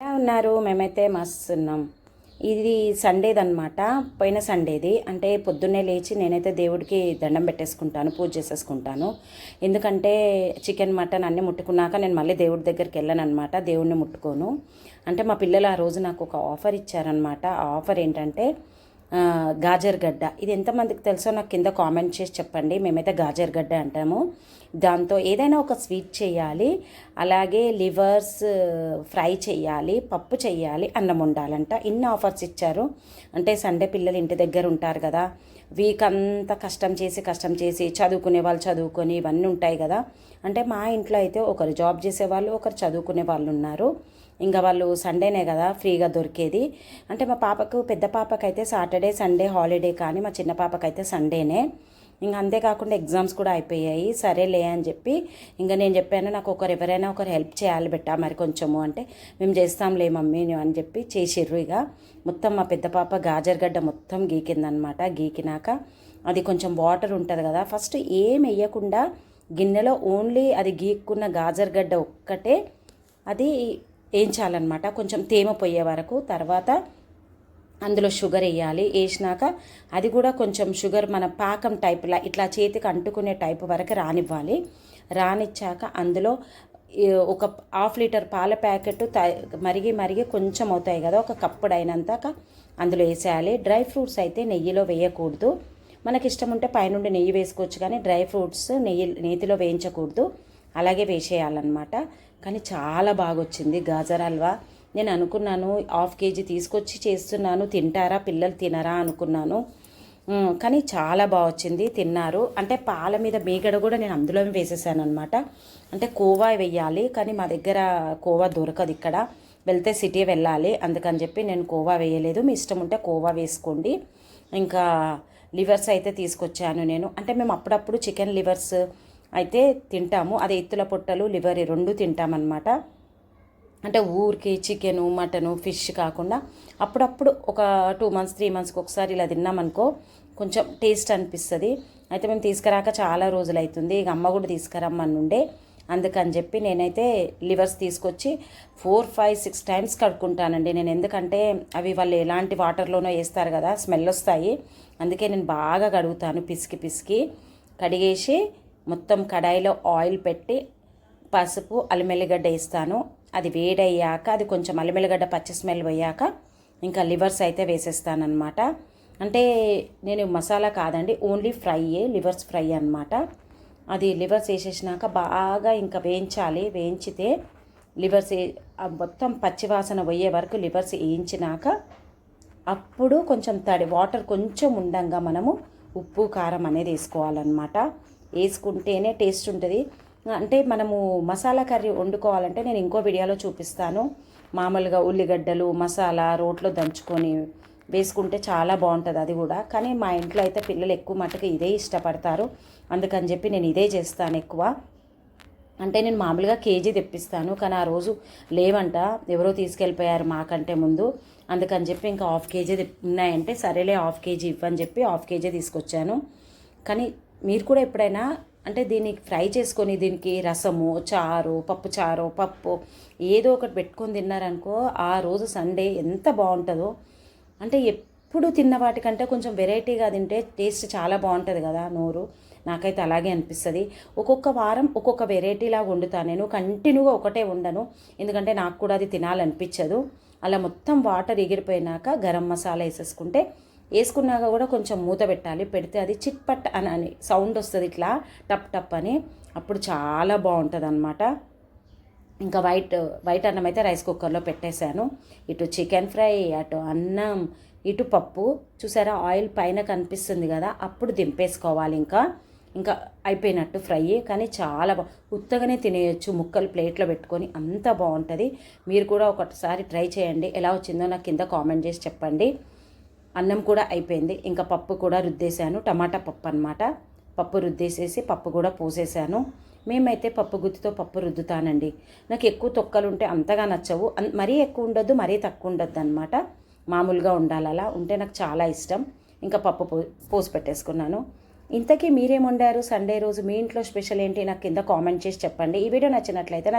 ఎలా ఉన్నారు? మేమైతే మస్తున్నాం. ఇది సండేది అనమాట పోయిన సండేది. అంటే పొద్దున్నే లేచి నేనైతే దేవుడికి దండం పెట్టేసుకుంటాను పూజ చేసేసుకుంటాను. ఎందుకంటే చికెన్ మటన్ అన్నీ ముట్టుకున్నాక నేను మళ్ళీ దేవుడి దగ్గరికి వెళ్ళాను అనమాట దేవుడిని ముట్టుకోను. అంటే మా పిల్లలు ఆ రోజు నాకు ఒక ఆఫర్ ఇచ్చారనమాట ఆ ఆఫర్ ఏంటంటే గాజర్ గడ్డ. ఇది ఎంతమందికి తెలుసో నాకు కింద కామెంట్ చేసి చెప్పండి. మేమైతే గాజర్ గడ్డ అంటాము. దాంతో ఏదైనా ఒక స్వీట్ చేయాలి అలాగే లివర్స్ ఫ్రై చేయాలి పప్పు చేయాలి అన్నం ఉండాలంట ఇన్ని ఆఫర్స్ ఇచ్చారు. అంటే సండే పిల్లలు ఇంటి దగ్గర ఉంటారు కదా వీక్ అంతా కష్టం చేసి కష్టం చేసి చదువుకునే వాళ్ళు చదువుకొని ఇవన్నీ ఉంటాయి కదా. అంటే మా ఇంట్లో అయితే ఒకరు జాబ్ చేసే వాళ్ళు ఒకరు చదువుకునే వాళ్ళు ఉన్నారు. ఇంకా వాళ్ళు సండేనే కదా ఫ్రీగా దొరికేది. అంటే మా పాపకు పెద్ద పాపకైతే సాటర్డే సండే హాలిడే కానీ మా చిన్న పాపకైతే సండేనే. ఇంకా అంతేకాకుండా ఎగ్జామ్స్ కూడా అయిపోయాయి. సరేలే అని చెప్పి ఇంకా నేను చెప్పాను నాకు ఒకరు ఎవరైనా ఒకరు హెల్ప్ చేయాలి బెట్టా మరి కొంచెము అంటే మేము చేస్తాంలే మమ్మీ అని చెప్పి చేసిర్రు ఇక. మొత్తం మా పెద్ద పాప గాజర్గడ్డ మొత్తం గీకిందనమాట గీకినాక అది కొంచెం వాటర్ ఉంటుంది కదా ఫస్ట్ ఏం వేయకుండా గిన్నెలో ఓన్లీ అది గీక్కున్న గాజర్గడ్డ ఒక్కటే అది వేయించాలన్నమాట కొంచెం తేమ పోయే వరకు తర్వాత అందులో షుగర్ వేయాలి. వేసినాక అది కూడా కొంచెం షుగర్ మన పాకం టైప్లా ఇట్లా చేతికి అంటుకునే టైప్ వరకు రానివ్వాలి. రానిచ్చాక అందులో ఒక హాఫ్ లీటర్ పాల ప్యాకెట్ త- మరిగి మరిగి కొంచెం అవుతాయి కదా ఒక కప్పుడు అయినంతాక అందులో వేసేయాలి. డ్రై ఫ్రూట్స్ అయితే నెయ్యిలో వేయకూడదు. మనకి ఇష్టం ఉంటే పైనుండి నెయ్యి వేసుకోవచ్చు కానీ డ్రై ఫ్రూట్స్ నెయ్యి నేతిలో వేయించకూడదు. అలాగే వేసేయాలన్నమాట. కానీ చాలా బాగా వచ్చింది గాజర్ హల్వా. నేను అనుకున్నాను హాఫ్ కేజీ తీసుకొచ్చి చేస్తున్నాను తింటారా పిల్లలు తినరా అనుకున్నాను. కానీ చాలా బాగా వచ్చింది తిన్నారు. అంటే పాల మీద మీగడ కూడా నేను అందులో వేసేసాను అనమాట అంటే కోవా వేయాలి కానీ మా దగ్గర కోవా దొరకదు ఇక్కడ. వెళ్తే సిటీ వెళ్ళాలి అందుకని చెప్పి నేను కోవా వేయలేదు. మీ ఇష్టం ఉంటే కోవా వేసుకోండి. ఇంకా లివర్స్ అయితే తీసుకొచ్చాను నేను. అంటే మేము అప్పుడప్పుడు చికెన్ లివర్స్ అయితే తింటాము. అదే ఎత్తుల పొట్టలు లివర్ రెండు తింటామన్నమాట. అంటే ఊరికి చికెను మటను ఫిష్ కాకుండా అప్పుడప్పుడు ఒక టూ మంత్స్ త్రీ మంత్స్కి ఒకసారి ఇలా తిన్నామనుకో కొంచెం టేస్ట్ అనిపిస్తుంది. అయితే మేము తీసుకురాక చాలా రోజులు అవుతుంది ఇక అమ్మ కూడా తీసుకురమ్మనుండే అందుకని చెప్పి నేనైతే లివర్స్ తీసుకొచ్చి ఫోర్ ఫైవ్ సిక్స్ టైమ్స్ కడుక్కుంటానండి. నేను ఎందుకంటే అవి వాళ్ళు ఎలాంటి వాటర్లోనో వేస్తారు కదా స్మెల్ వస్తాయి. అందుకే నేను బాగా కడుగుతాను పిసికి పిసికి. కడిగేసి మొత్తం కడాయిలో ఆయిల్ పెట్టి పసుపు అల్లిమెల్లిగడ్డ వేస్తాను. అది వేడయ్యాక అది కొంచెం అల్లిమెల్లిగడ్డ పచ్చి స్మెల్ పోయాక ఇంకా లివర్స్ అయితే వేసేస్తానమాట అంటే నేను మసాలా కాదండి ఓన్లీ ఫ్రైయే లివర్స్ ఫ్రై అన్నమాట. అది లివర్స్ వేసేసినాక బాగా ఇంకా వేయించాలి. వేయించితే లివర్స్ మొత్తం పచ్చివాసన పోయే వరకు లివర్స్ వేయించినాక అప్పుడు కొంచెం తడి వాటర్ కొంచెం ఉండంగా మనము ఉప్పు కారం అనేది వేసుకోవాలన్నమాట. వేసుకుంటేనే టేస్ట్ ఉంటుంది. అంటే మనము మసాలా కర్రీ వండుకోవాలంటే నేను ఇంకో వీడియోలో చూపిస్తాను. మామూలుగా ఉల్లిగడ్డలు మసాలా రోట్లో దంచుకొని వేసుకుంటే చాలా బాగుంటుంది అది కూడా. కానీ మా ఇంట్లో అయితే పిల్లలు ఎక్కువ మటుకు ఇదే ఇష్టపడతారు. అందుకని చెప్పి నేను ఇదే చేస్తాను ఎక్కువ. అంటే నేను మామూలుగా కేజీ తెప్పిస్తాను కానీ ఆ రోజు లేవంట. ఎవరో తీసుకెళ్ళిపోయారు మాకంటే ముందు. అందుకని చెప్పి ఇంకా హాఫ్ కేజీ ఉన్నాయంటే సరేలే హాఫ్ కేజీ ఇవ్వని చెప్పి హాఫ్ కేజీ తీసుకొచ్చాను. కానీ మీరు కూడా ఎప్పుడైనా అంటే దీన్ని ఫ్రై చేసుకొని దీనికి రసము చారు పప్పు చారు పప్పు ఏదో ఒకటి పెట్టుకొని తిన్నారనుకో ఆ రోజు సండే ఎంత బాగుంటుందో. అంటే ఎప్పుడు తిన్న వాటికంటే కొంచెం వెరైటీగా తింటే టేస్ట్ చాలా బాగుంటుంది కదా నోరు. నాకైతే అలాగే అనిపిస్తుంది. ఒక్కొక్క వారం ఒక్కొక్క వెరైటీలాగా వండుతాను నేను కంటిన్యూగా ఒకటే ఉండను ఎందుకంటే నాకు కూడా అది తినాలనిపించదు. అలా మొత్తం వాటర్ ఎగిరిపోయినాక గరం మసాలా వేసేసుకుంటే వేసుకున్నాక కూడా కొంచెం మూత పెట్టాలి. పెడితే అది చిట్పట్ అని అని సౌండ్ వస్తుంది ఇట్లా టప్ టప్ అని. అప్పుడు చాలా బాగుంటుంది అనమాట ఇంకా వైట్ వైట్ అన్నం అయితే రైస్ కుక్కర్లో పెట్టేశాను. ఇటు చికెన్ ఫ్రై అటు అన్నం ఇటు పప్పు. చూసారా? ఆయిల్ పైన కనిపిస్తుంది కదా? అప్పుడు దింపేసుకోవాలి ఇంకా. ఇంకా అయిపోయినట్టు ఫ్రై. కానీ చాలా బా ఉత్తగానే తినేయచ్చు ముక్కలు ప్లేట్లో పెట్టుకొని. అంత బాగుంటుంది. మీరు కూడా ఒకసారి ట్రై చేయండి. ఎలా వచ్చిందో నాకు కింద కామెంట్ చేసి చెప్పండి. అన్నం కూడా అయిపోయింది. ఇంకా పప్పు కూడా రుద్దేశాను. టమాటా పప్పు అనమాట పప్పు రుద్దేసేసి పప్పు కూడా పోసేసాను మేమైతే పప్పు గుత్తితో పప్పు రుద్దుతానండి. నాకు ఎక్కువ తొక్కలు ఉంటే అంతగా నచ్చవు. అన్- మరీ ఎక్కువ ఉండొద్దు మరీ తక్కువ ఉండొద్దు అనమాట మామూలుగా ఉండాలి అలా. ఉంటే నాకు చాలా ఇష్టం. ఇంకా పప్పు పో పోసి పెట్టేసుకున్నాను. ఇంతకీ మీరేం వండారు? సండే రోజు మీ ఇంట్లో స్పెషల్ ఏంటి? నాకు కింద కామెంట్ చేసి చెప్పండి. ఈ వీడియో నచ్చినట్లయితే నా